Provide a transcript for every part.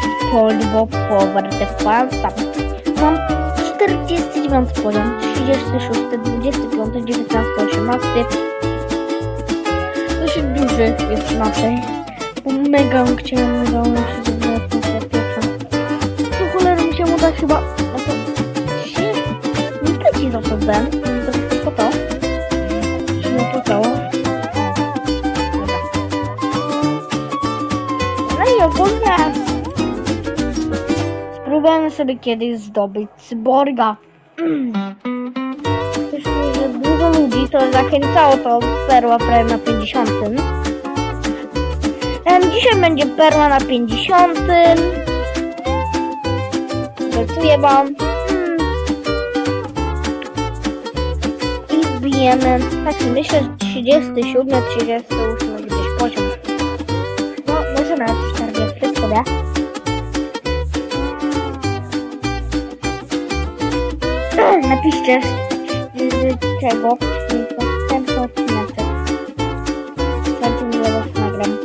SpongeBob Power Defense. Mam 49 poziom, 36, 25, 19, 18. Dosyć duży jest. Bo mega chciałem zabrać na pierwszą. To cholerą się uda chyba. No to. się Nie za to Ben. Spróbujemy sobie kiedyś zdobyć cyborga. Myślę, że dużo ludzi to zachęcało to perła prawie na 50. Em, Dzisiaj będzie perła na 50. Obiecuję wam. Mm. I wbijemy taki myślę, że 37, 38 gdzieś poziom. Napiszcie z, z czego następny odcinek. Bardzo miło was nagram.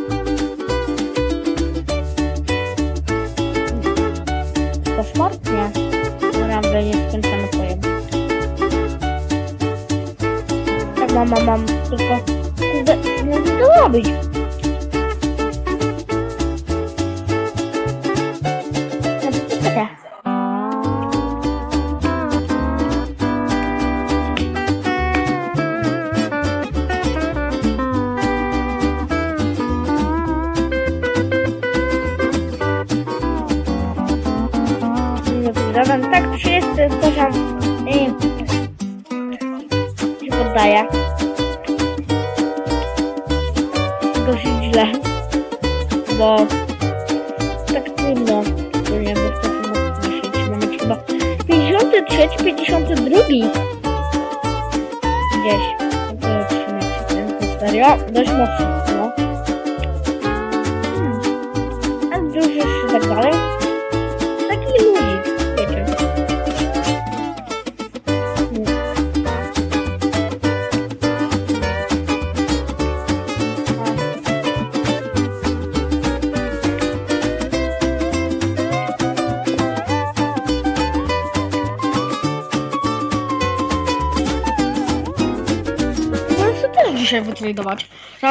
Koszmar? Nie. Dobra, będzie skończony pojem. Tak, mam, mam, mam. Tylko, kurde, wiem co robić. 30 poziom. I się poddaję. Dosyć źle. Bo tak trudno. Nie wiem, to się mocno Mamy chyba 53, 52. Gdzieś. To. To serio? Dość mocno. No. Hmm. A dużo jeszcze tak dalej.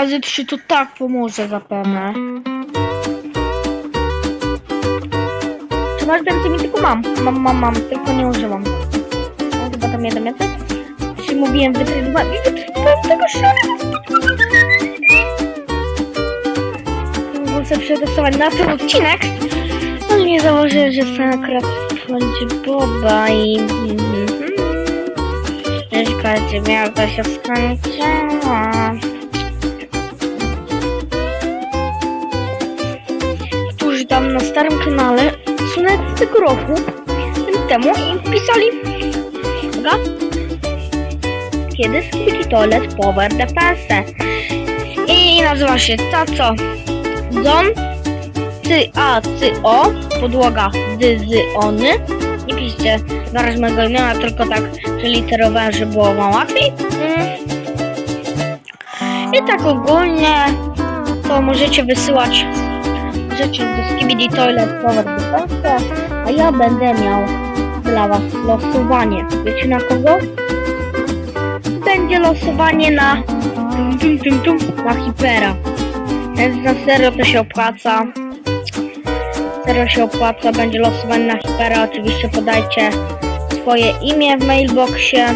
Razy 3 to tak pomoże zapewne. Masz więcej? Nie tylko mam. Mam, mam, mam, tylko nie używam. Mam chyba tam jeden więcej. Czy mówiłem wytradowałem i wytradowałem tego szara. Muszę przetestować na ten odcinek. Ale nie założyłem, że chcę akurat będzie Boba i... Mhm. Czekajcie, miała to się skończyła. Którzy tam na starym kanale sunę z tego roku temu i pisali Uwaga. Kiedy skibidi toilet power defense i nazywa się to co Don Ty A Ty O podłoga dy zy ony nie piszcie zaraz mojego imienia tylko tak przeliterowałem, żeby było wam łatwiej Mm. i tak ogólnie to możecie wysyłać rzeczy do Skibidi Toilet Power Defense, a ja będę miał dla was losowanie. Wiecie na kogo? Będzie losowanie na tum, tum, tum, tum, na Hipera. Więc na serio to się opłaca. Serio się opłaca, będzie losowanie na Hipera. Oczywiście podajcie swoje imię w mailboxie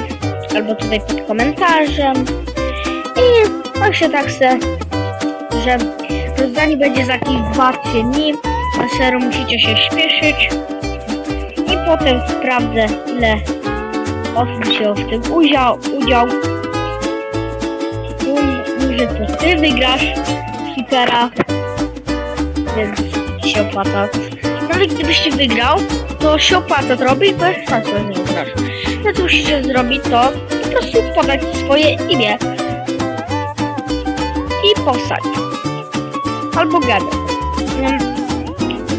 albo tutaj pod komentarzem. I właśnie tak se, że rozdanie będzie za jakieś 2-3 dni. Na serio musicie się śpieszyć. I potem sprawdzę ile osób wzięło w tym udział. udział. Duży to ty wygrasz w Hipera. Więc się opłaca. Nawet gdybyś nie wygrał, to się opłaca to robić, bo jest że nie wygrasz. No co musicie zrobić to po prostu podać swoje imię i postać. Albo gadać. Mm,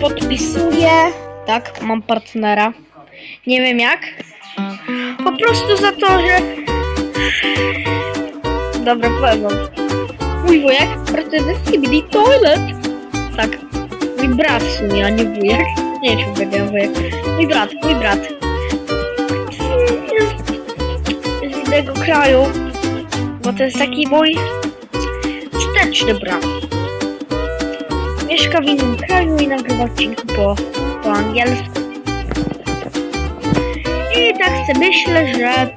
Podpisuję. Tak, mam partnera. Nie wiem jak. Po prostu za to, że... Dobra, powiem. Mój wujek pracuje w CBD Toilet. Tak. Mój brat w sumie, a nie wujek. Nie wiem, czy powiedziałem wujek. Mój brat, mój brat. Z innego kraju, bo to jest taki mój wsteczny brat. Mieszka w innym kraju i nagrywa odcinki po, po angielsku. I tak sobie myślę, że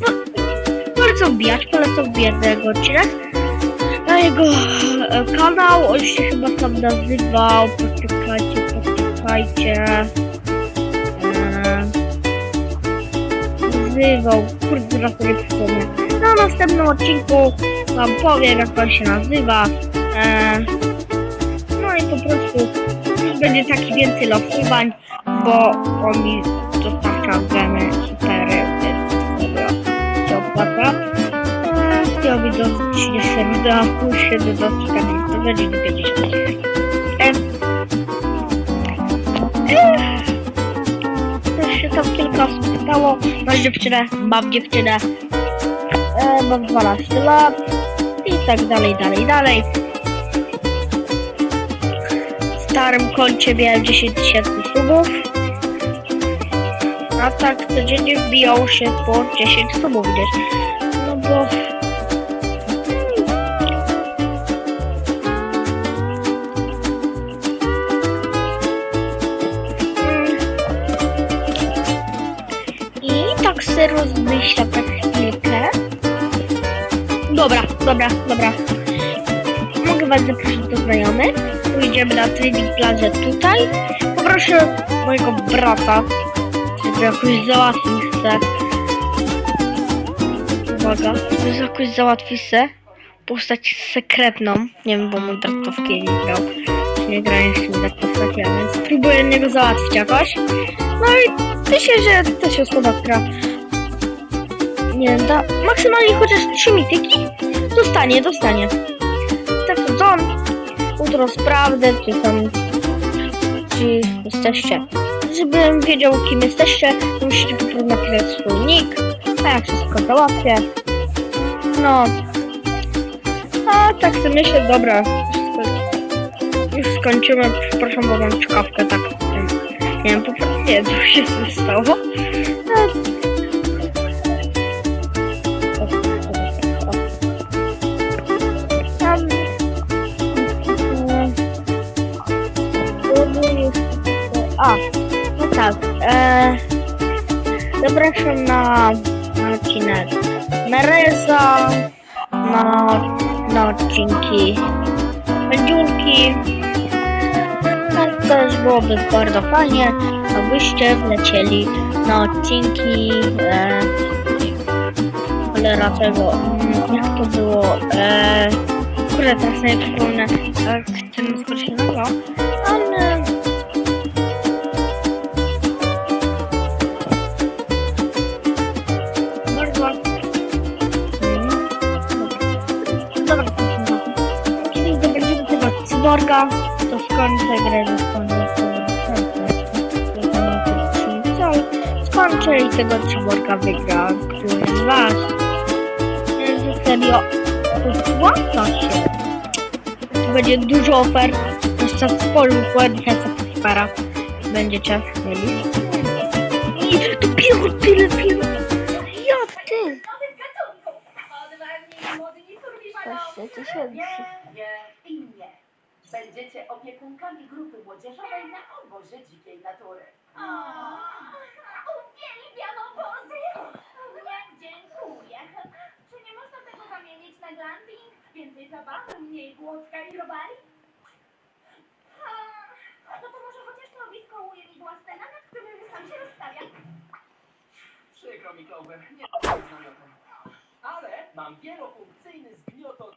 no, polecam wbijać, polecam wbijać na jego odcinek. Na jego kanał, on się chyba tam nazywał, poczekajcie, poczekajcie. E, nazywał, kurde, teraz sobie przypomnę. Na następnym odcinku wam powiem, jak on się nazywa. E, no i po prostu będzie taki więcej losowań, bo on mi dostarcza gemy hipery, więc się opłaca. Eee, Chciałby do 30 wideo, puszczę do dotyka, to będzie do 50. Eee, eee, Też się tam kilka osób pytało, masz dziewczynę, mam dziewczynę, eee, mam 12 lat i tak dalej, dalej, dalej starym koncie miałem 10 tysięcy subów. A tak codziennie wbijało się po 10 subów gdzieś. No bo... I tak sobie rozmyśla tak chwilkę. Dobra, dobra, dobra. Mogę was zaprosić do znajomych. Pójdziemy na trening plażę tutaj. Poproszę mojego brata, żeby jakoś załatwił se. Uwaga, żeby jakoś załatwił se postać sekretną. Nie wiem, bo mój w Kieli grał. Nie grałem z a więc spróbuję niego załatwić jakoś. No i myślę, że to się spoda gra. Nie da maksymalnie chociaż 3 mityki. Dostanie, dostanie. Jutro sprawdzę, czy tam czy jesteście. Żebym wiedział, kim jesteście, musicie po prostu napisać swój nick, a ja wszystko załatwię. No. A tak sobie myślę, dobra. Już skończymy, przepraszam, bo mam czkawkę, tak. Nie wiem, po prostu nie co się stało. No. Tak. E, zapraszam na, na odcinek Mereza, na, na odcinki Będziulki. To też byłoby bardzo fajnie, abyście wlecieli na odcinki e, cholera tego, mm, jak to było, e, kurde, teraz sobie przypomnę, jak ten skoro cyborga, to skończę grę ze skończę skończę i tego cyborga wygra któryś z was. Więc serio, opłaca się. To będzie dużo ofert, jeszcze sporo defensa Prospera będziecie mieli. I dopiero tyle film. Jak ty? nowych gatunków. Odważni młody niesurvivalowi. Właśnie tysięcy. Będziecie opiekunkami grupy młodzieżowej na obozie dzikiej natury. Uwielbiam obozy! Nie, dziękuję. Czy nie można tego zamienić na glamping? Więcej zabawy, mniej głodka i robali? No to może chociaż to blisko ujemidła scena, nad którym sam się rozstawia. Przykro mi, Clover, nie namiotem. Ale mam wielofunkcyjny zgniotot...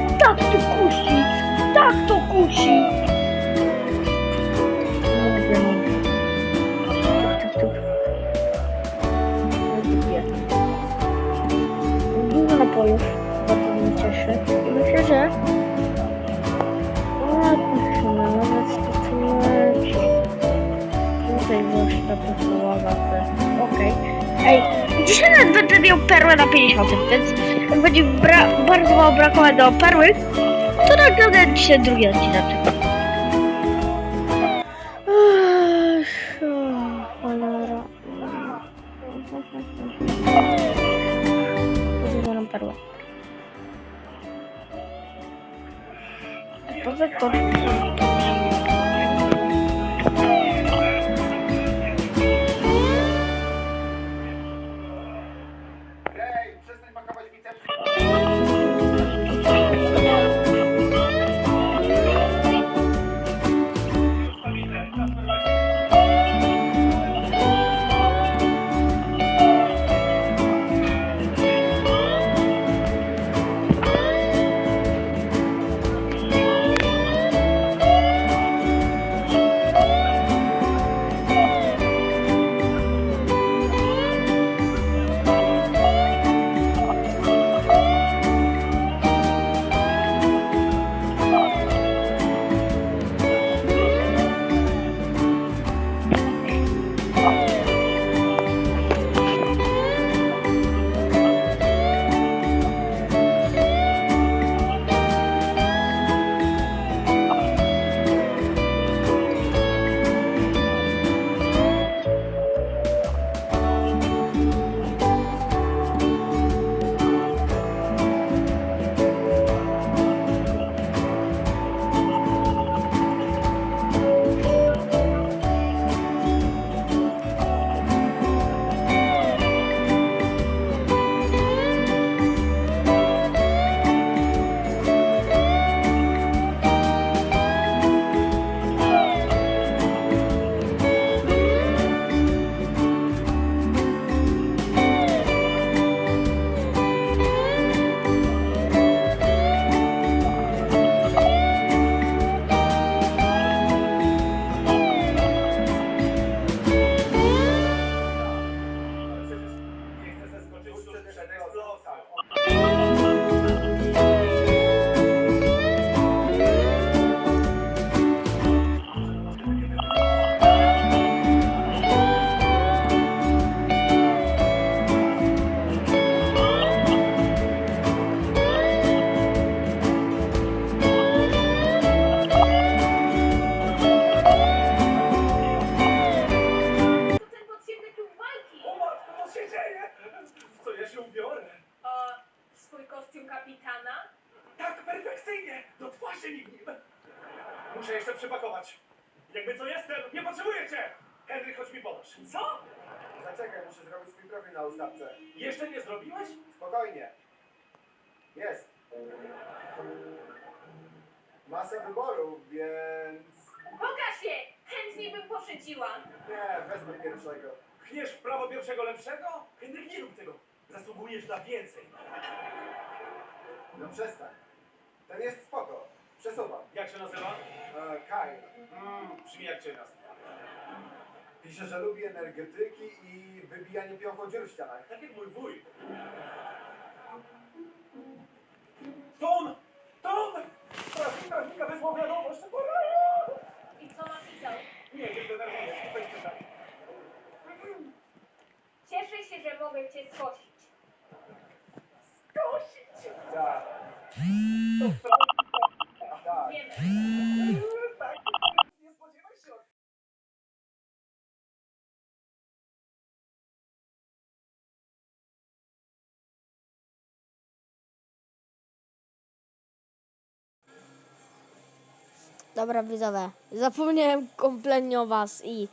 tak to kusi! Tak to kusi! Tup, tup, tup. Lubię. Dużo napojów. Bardzo mnie cieszy. I myślę, że... O, kurczę, nawet to tu leci. Tutaj gościa powołała Okej. Ej, dzisiaj nawet będę miał perłę na 50, więc jak będzie bra- bardzo mało brakować do perły, to nagramy dzisiaj drugi odcinek. Twarzy nim! Muszę jeszcze przepakować. Jakby co jestem, nie potrzebuję cię! Henry, chodź mi pomóż. Co? Zaczekaj, muszę zrobić swój profil na ustawce. Jeszcze nie zrobiłeś? Spokojnie. Jest. Masa wyboru, więc... Pokaż się! Chętnie bym poszyciła. Nie, wezmę pierwszego. Pchniesz w prawo pierwszego lepszego? Henryk, nie rób tego. Zasługujesz na więcej. No przestań. Ten jest spoko. Przesuwam. Jak się nazywa? E, Kai. Mmm, brzmi jak cienias. Pisze, że lubi energetyki i wybijanie piochu dziur w ścianach. Tak jak mój wuj. Ton! Ton! Trafika, trafika, wezmą wiadomość. I co napisał? Nie, nie denerwuję. Weź tutaj. Cieszę się, że mogę cię skosić. Skosić! Tak, To Dobra widzowie, zapomniałem kompletnie o was i